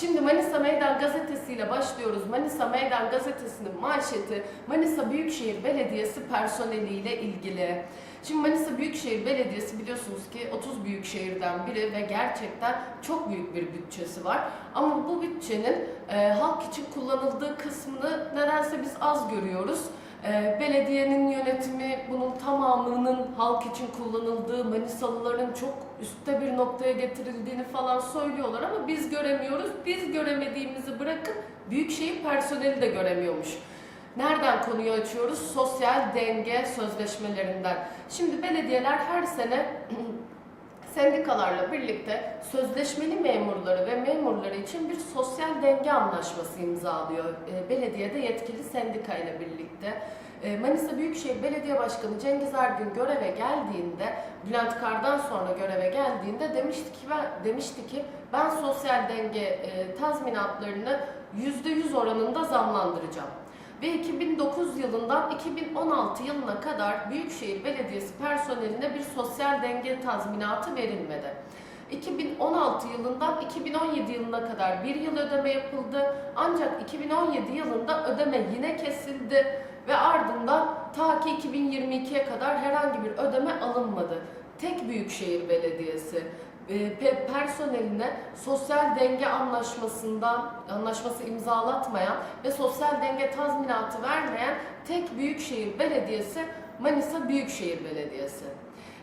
Şimdi Manisa Meydan Gazetesi ile başlıyoruz. Manisa Meydan Gazetesi'nin manşeti Manisa Büyükşehir Belediyesi personeliyle ilgili. Şimdi Manisa Büyükşehir Belediyesi biliyorsunuz ki 30 büyük şehirden biri ve gerçekten çok büyük bir bütçesi var. Ama bu bütçenin e, halk için kullanıldığı kısmını nedense biz az görüyoruz. E, belediyenin yönetimi bunun tamamının halk için kullanıldığı, Manisalıların çok üstte bir noktaya getirildiğini falan söylüyorlar ama biz göremiyoruz. Biz göremediğimizi bırakın büyükşehir personeli de göremiyormuş. Nereden konuyu açıyoruz? Sosyal denge sözleşmelerinden. Şimdi belediyeler her sene sendikalarla birlikte sözleşmeli memurları ve memurları için bir sosyal denge anlaşması imzalıyor. E, Belediyede yetkili sendika ile birlikte. E, Manisa Büyükşehir Belediye Başkanı Cengiz Ergün göreve geldiğinde, Bülent Kar'dan sonra göreve geldiğinde demişti ki ben, demişti ki ben sosyal denge e, tazminatlarını %100 oranında zamlandıracağım ve 2009 yılından 2016 yılına kadar Büyükşehir Belediyesi personeline bir sosyal denge tazminatı verilmedi. 2016 yılından 2017 yılına kadar bir yıl ödeme yapıldı. Ancak 2017 yılında ödeme yine kesildi ve ardından ta ki 2022'ye kadar herhangi bir ödeme alınmadı. Tek Büyükşehir Belediyesi personeline sosyal denge anlaşmasından anlaşması imzalatmayan ve sosyal denge tazminatı vermeyen tek büyükşehir belediyesi Manisa Büyükşehir Belediyesi.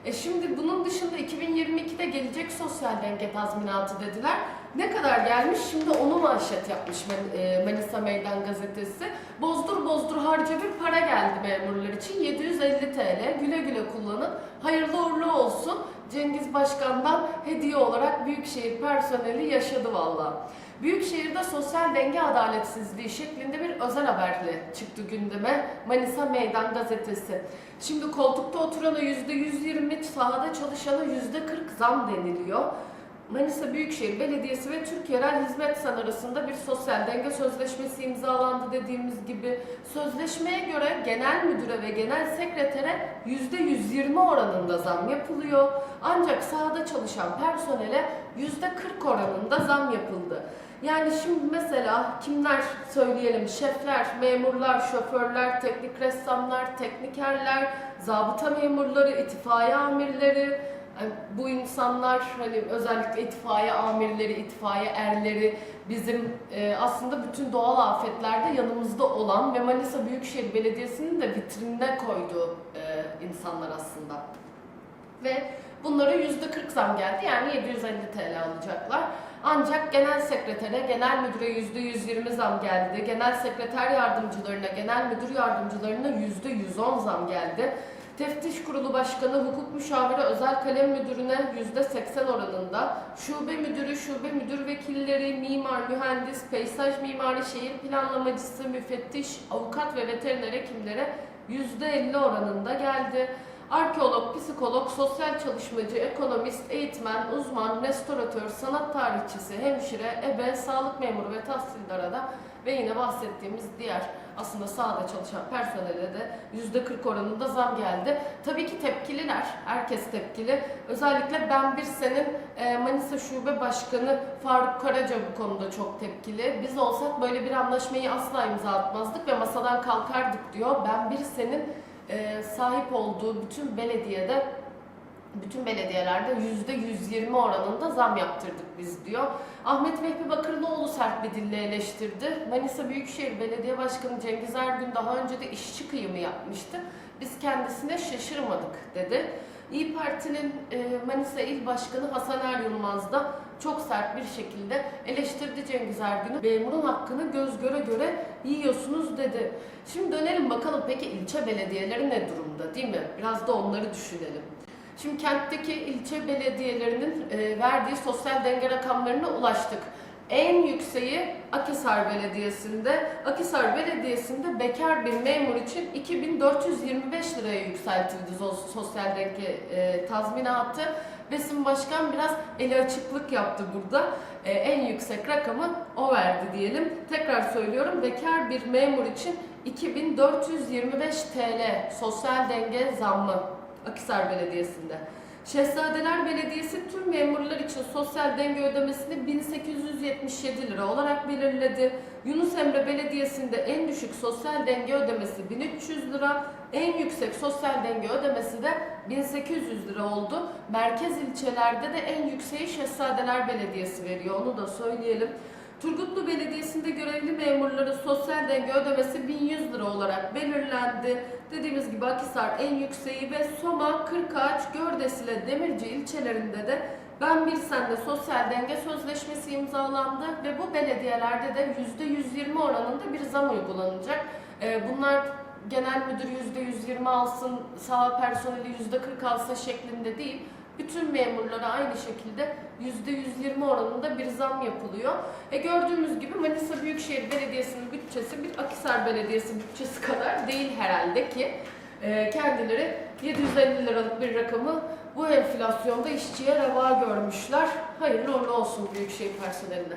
E şimdi bunun dışında 2022'de gelecek sosyal denge tazminatı dediler. Ne kadar gelmiş? Şimdi onu manşet yapmış e, Manisa Meydan Gazetesi. Bozdur bozdur harca bir para geldi memurlar için. 750 TL. Güle güle kullanın. Hayırlı uğurlu olsun. Cengiz Başkan'dan hediye olarak Büyükşehir personeli yaşadı valla. Büyükşehir'de sosyal denge adaletsizliği şeklinde bir özel haberle çıktı gündeme Manisa Meydan Gazetesi. Şimdi koltukta oturana %120, sahada çalışana %40 zam deniliyor. Manisa Büyükşehir Belediyesi ve Türk Yerel Hizmet Sen arasında bir sosyal denge sözleşmesi imzalandı dediğimiz gibi. Sözleşmeye göre genel müdüre ve genel sekretere %120 oranında zam yapılıyor. Ancak sahada çalışan personele %40 oranında zam yapıldı. Yani şimdi mesela kimler söyleyelim? Şefler, memurlar, şoförler, teknik ressamlar, teknikerler, zabıta memurları, itfaiye amirleri, bu insanlar hani özellikle itfaiye amirleri, itfaiye erleri bizim e, aslında bütün doğal afetlerde yanımızda olan ve Manisa Büyükşehir Belediyesi'nin de vitrinine koyduğu e, insanlar aslında. Ve bunlara yüzde 40 zam geldi yani 750 TL alacaklar. Ancak genel sekretere, genel müdüre yüzde 120 zam geldi. Genel sekreter yardımcılarına, genel müdür yardımcılarına yüzde 110 zam geldi. Teftiş Kurulu Başkanı, hukuk müşaviri, özel kalem müdürüne %80 oranında, şube müdürü, şube müdür vekilleri, mimar, mühendis, peyzaj mimari, şehir planlamacısı, müfettiş, avukat ve veteriner hekimlere %50 oranında geldi. Arkeolog, psikolog, sosyal çalışmacı, ekonomist, eğitmen, uzman, restoratör, sanat tarihçisi, hemşire, ebe, sağlık memuru ve tahsildara da ve yine bahsettiğimiz diğer aslında sahada çalışan personele de %40 oranında zam geldi. Tabii ki tepkililer, herkes tepkili. Özellikle ben bir senin e, Manisa Şube Başkanı Faruk Karaca bu konuda çok tepkili. Biz olsak böyle bir anlaşmayı asla imza atmazdık ve masadan kalkardık diyor. Ben bir senin e, sahip olduğu bütün belediyede bütün belediyelerde yüzde 120 oranında zam yaptırdık biz diyor. Ahmet Vehbi Bakırlıoğlu sert bir dille eleştirdi. Manisa Büyükşehir Belediye Başkanı Cengiz Ergün daha önce de işçi kıyımı yapmıştı. Biz kendisine şaşırmadık dedi. İyi Parti'nin e, Manisa İl Başkanı Hasan Er Yılmaz da çok sert bir şekilde eleştirdi Cengiz Ergün'ü. Memurun hakkını göz göre göre yiyorsunuz dedi. Şimdi dönelim bakalım peki ilçe belediyeleri ne durumda değil mi? Biraz da onları düşünelim. Şimdi kentteki ilçe belediyelerinin e, verdiği sosyal denge rakamlarına ulaştık. En yükseği Akhisar Belediyesi'nde. Akhisar Belediyesi'nde bekar bir memur için 2425 liraya yükseltildi sosyal denge e, tazminatı. Besim Başkan biraz eli açıklık yaptı burada. E, en yüksek rakamı o verdi diyelim. Tekrar söylüyorum bekar bir memur için 2425 TL sosyal denge zammı Akhisar Belediyesi'nde. Şehzadeler Belediyesi tüm memurlar için sosyal denge ödemesini 1877 lira olarak belirledi. Yunus Emre Belediyesi'nde en düşük sosyal denge ödemesi 1300 lira, en yüksek sosyal denge ödemesi de 1800 lira oldu. Merkez ilçelerde de en yükseği Şehzadeler Belediyesi veriyor, onu da söyleyelim. Turgutlu Belediyesi'nde görevli memurların sosyal denge ödemesi 1100 lira olarak belirlendi. Dediğimiz gibi Akhisar en yükseği ve Soma, Kırkağaç, Gördesile, Demirci ilçelerinde de ben bir sende sosyal denge sözleşmesi imzalandı ve bu belediyelerde de %120 oranında bir zam uygulanacak. Ee, Bunlar genel müdür %120 alsın, sağ personeli %40 alsın şeklinde değil. Bütün memurlara aynı şekilde %120 oranında bir zam yapılıyor. E gördüğümüz gibi Manisa Büyükşehir Belediyesi'nin bütçesi bir Akhisar Belediyesi bütçesi kadar değil herhalde ki e, kendileri 750 liralık bir rakamı bu enflasyonda işçiye reva görmüşler. Hayırlı uğurlu olsun Büyükşehir personeline.